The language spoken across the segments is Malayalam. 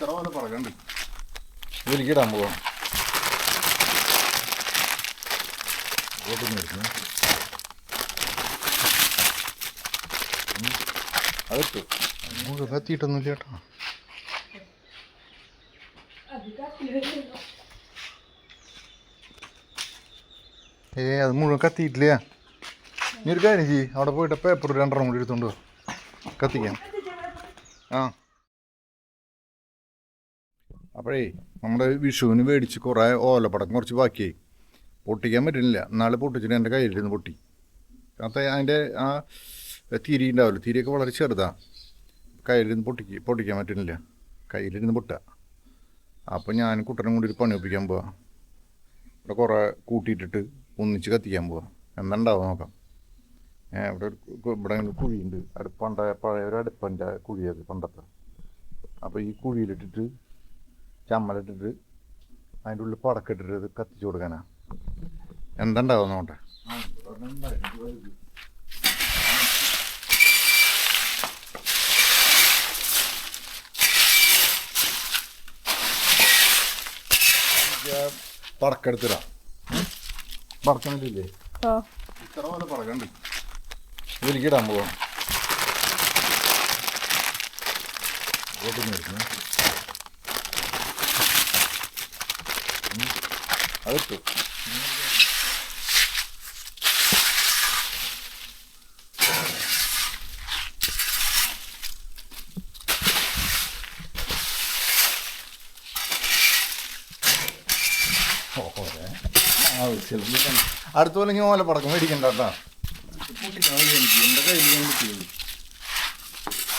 ഇത്ര പോലെ പറകണ്ട് ഇതിലേക്കിടാൻ പോവാം അതിട്ടു മുഴുവൻ കത്തിയിട്ടൊന്നുമില്ല കേട്ടോ. ഏ അത് മുഴുവൻ കത്തിയിട്ടില്ല. നീ ഒരു കാര്യം ചെയ്യ്. അവിടെ പോയിട്ട് പേപ്പർ രണ്ടെണ്ണം കൂടി എടുത്തോണ്ട്. കത്തിക്കാം. ആ. അപ്പോഴേ നമ്മുടെ വിഷുവിന് മേടിച്ച് കുറേ ഓലപ്പടക്കം കുറച്ച് ബാക്കിയായി. പൊട്ടിക്കാൻ പറ്റുന്നില്ല. നാളെ പൊട്ടിച്ചിട്ട് എന്റെ കയ്യിലിരുന്ന് പൊട്ടി. അത് അതിന്റെ ആ തിരി ഉണ്ടാവില്ല? തിരിയൊക്കെ വളരെ ചെറുതാണ് കയ്യിലിരുന്ന് പൊട്ടിക്ക് പൊട്ടിക്കാൻ പറ്റുന്നില്ല. കയ്യിലിരുന്ന് പൊട്ടുക. അപ്പോൾ ഞാൻ കുട്ടനും കൂടി ഒരു പണി ഒപ്പിക്കാൻ പോവാ. ഇവിടെ കുറേ കൂട്ടിയിട്ടിട്ട് ഒന്നിച്ച് കത്തിക്കാൻ പോവാ. എന്തുണ്ടാവും നോക്കാം. ഇവിടെ ഇവിടെ അങ്ങനെ കുഴിയുണ്ട്. അടുപ്പണ്ട പഴയ ഒരു അടുപ്പന്റെ കുഴിയത് പണ്ടത്തെ. അപ്പോൾ ഈ കുഴിയിലിട്ടിട്ട് ചമ്മലിട്ടിട്ട് അതിന്റെ ഉള്ളിൽ പടക്കിട്ടിട്ട് ഇത് കത്തിച്ചു കൊടുക്കാനാ. എന്തുണ്ടാവും നോട്ടെ പടക്കെടുത്തിടാം. പടക്കണ്ടില്ലേ ആ. ഇത്ര പോലെ പടക്കണ്ട്. ഇതിലേക്കിടാൻ പോവാം. ഇങ്ങോട്ട് മേടിക്കണേ. ഉം. അതിട്ടു ഓഹോരെ. ആവശ്യമില്ല. അടുത്ത പോലെ ഇങ്ങനെ ഓല പടക്കം മേടിക്കണ്ട കേട്ടാ പൊട്ടിക്കാൻ വയ്യ എനിക്ക് എന്റെ കയ്യിൽ ഞാൻ കിട്ടിയത്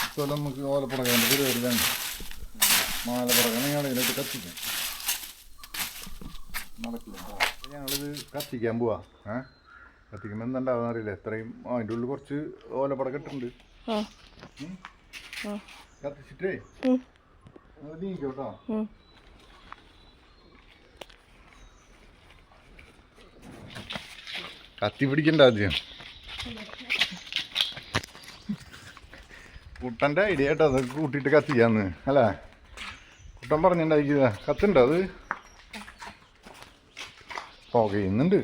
ഇപ്പം നമുക്ക് ഓലപ്പടക്കന്റെ പരിപാടി വേണ്ട മാല പടക്കണം ഞങ്ങളിതിലേക്ക് കത്തിക്കാം നടക്കില്ല ഞങ്ങളിത് കത്തിക്കാൻ പോവാ. ഏ? കത്തിക്കുമ്പോൾ എന്തുണ്ടാവുന്ന അറിയില്ല. എത്രയും അതിന്റെ ഉള്ളിൽ കുറച്ച് ഓലപ്പടക്കം ഇട്ടുണ്ട് ആ. ഉം. ആ. കത്തിച്ചിട്ടേ? നീക്കോട്ടോ. കത്തി പിടിക്കണ്ട ആദ്യം. കുട്ടന്റെ ഐഡിയ കേട്ടോ അത് കൂട്ടിയിട്ട് കത്തിക്കാന്ന്. അല്ലേ? കുട്ടൻ പറഞ്ഞിട്ടുണ്ടായിരിക്കുക കത്തുണ്ടോ അത്? പുകയുന്നുണ്ട്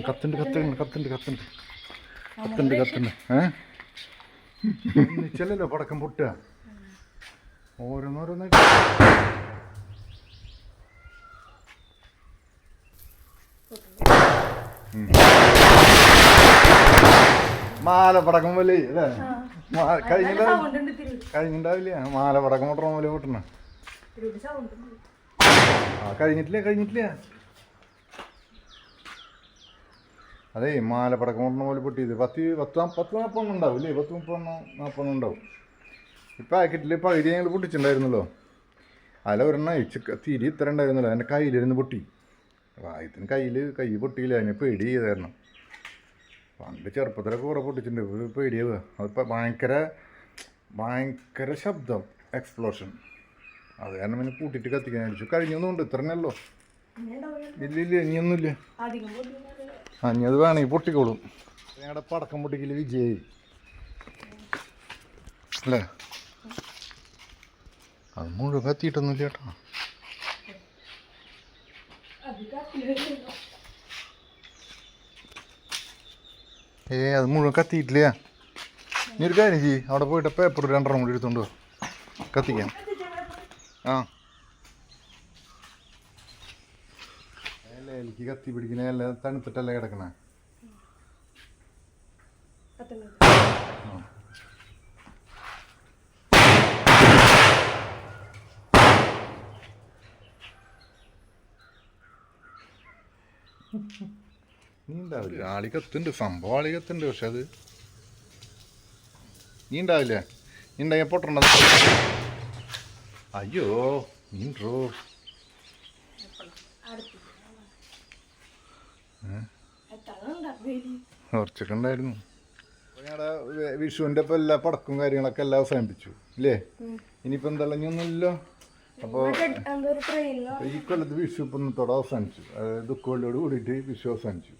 കത്തുണ്ട് കത്തുണ്ട് കത്തുണ്ട് കത്തുണ്ട് കത്തുണ്ട് കത്തുണ്ട് ഏ ചെല്ലല്ലോ പടക്കം പൊട്ടുക. ഓരോന്നോരോന്നായിട്ട് മാല പടക്കം പോലെ അല്ലേ? കഴിഞ്ഞിട്ടുണ്ടാവില്ല മാല പടക്കം പൊട്ടണ പോലെ പൊട്ടണ. ആ കഴിഞ്ഞിട്ടില്ല കഴിഞ്ഞിട്ടില്ല. അതെ മാല പടക്കം പൊട്ടണ പോലെ പൊട്ടിയത് പത്ത് പത്ത് പത്ത് നാൽപ്പണ്ണം ഉണ്ടാവും അല്ലേ പത്ത് മുപ്പെണ്ണം നാൽപ്പണ്ണം ഉണ്ടാവും. ഈ പാക്കറ്റിൽ പകുതി ഞങ്ങൾ പൊട്ടിച്ചിട്ടുണ്ടായിരുന്നല്ലോ. അല്ല ഒരെണ്ണം ഇച്ച് തിരി ഇത്ര ഉണ്ടായിരുന്നല്ലോ. എന്റെ കയ്യിലിരുന്ന് പൊട്ടി. വായത്തിന് കയ്യിൽ കൈ പൊട്ടിയില്ല. അതിനെ പേടി ചെയ്തായിരുന്നു. പണ്ട് ചെറുപ്പത്തിലൊക്കെ കുറേ പൊട്ടിച്ചിട്ടുണ്ട്. പേടിയാവുക. അതിപ്പോൾ ഭയങ്കര ഭയങ്കര ശബ്ദം എക്സ്പ്ലോഷൻ അത് കാരണം പിന്നെ കൂട്ടിയിട്ട് കത്തിക്കാൻ അടിച്ചു കഴിഞ്ഞൊന്നുമുണ്ട് ഇത്രനല്ലോ. ഇല്ല ഇല്ല ഇനിയൊന്നുമില്ല ആ ഇനി അത് വേണമെങ്കിൽ പൊട്ടിക്കോളും. ഞങ്ങളുടെ പടക്കം പൊട്ടിക്കൽ വിജയായി. അല്ലേ? അത് മുഴുവൻ കത്തിയിട്ടൊന്നുമില്ല കേട്ടോ. ഏ അത് മുഴുവൻ കത്തിയിട്ടില്ല. നീ ഒരു കാര്യം ചെയ്യ്. അവിടെ പോയിട്ട് പേപ്പർ രണ്ടെണ്ണം കൂടി എടുത്തോണ്ട്. കത്തിക്കാം. ആ. എനിക്ക് കത്തി പിടിക്കണേ അല്ല? തണുത്തിട്ടല്ലേ കിടക്കണേ. നീ ഉണ്ടാവില്ല ആളി കത്തുണ്ട് സംഭവം ആളി കത്തുണ്ട് പക്ഷെ അത് നീ ഉണ്ടാവില്ലേ? നീ ഉണ്ടായി പൊട്ടണ്ട ഉണ്ടാവും വേലി? കുറച്ചൊക്കെ ഉണ്ടായിരുന്നു ഞങ്ങളുടെ വിഷുവിന്റെ ഇപ്പം എല്ലാ പടക്കും കാര്യങ്ങളൊക്കെ എല്ലാം അവസാനിപ്പിച്ചു ഇല്ലേ. ഇനിയിപ്പോൾ എന്തെല്ലാം ഇനിയൊന്നുമില്ലോ അപ്പോൾ എന്തോ ഒരു ട്രെയിനിലോ ഈ കൊല്ലത്ത് വിഷു ഇപ്പം ഇന്നത്തോടെ അവസാനിച്ചു. അതായത് ദുഃഖവെള്ളിയോട് കൂടിയിട്ട് വിഷു അവസാനിച്ചു.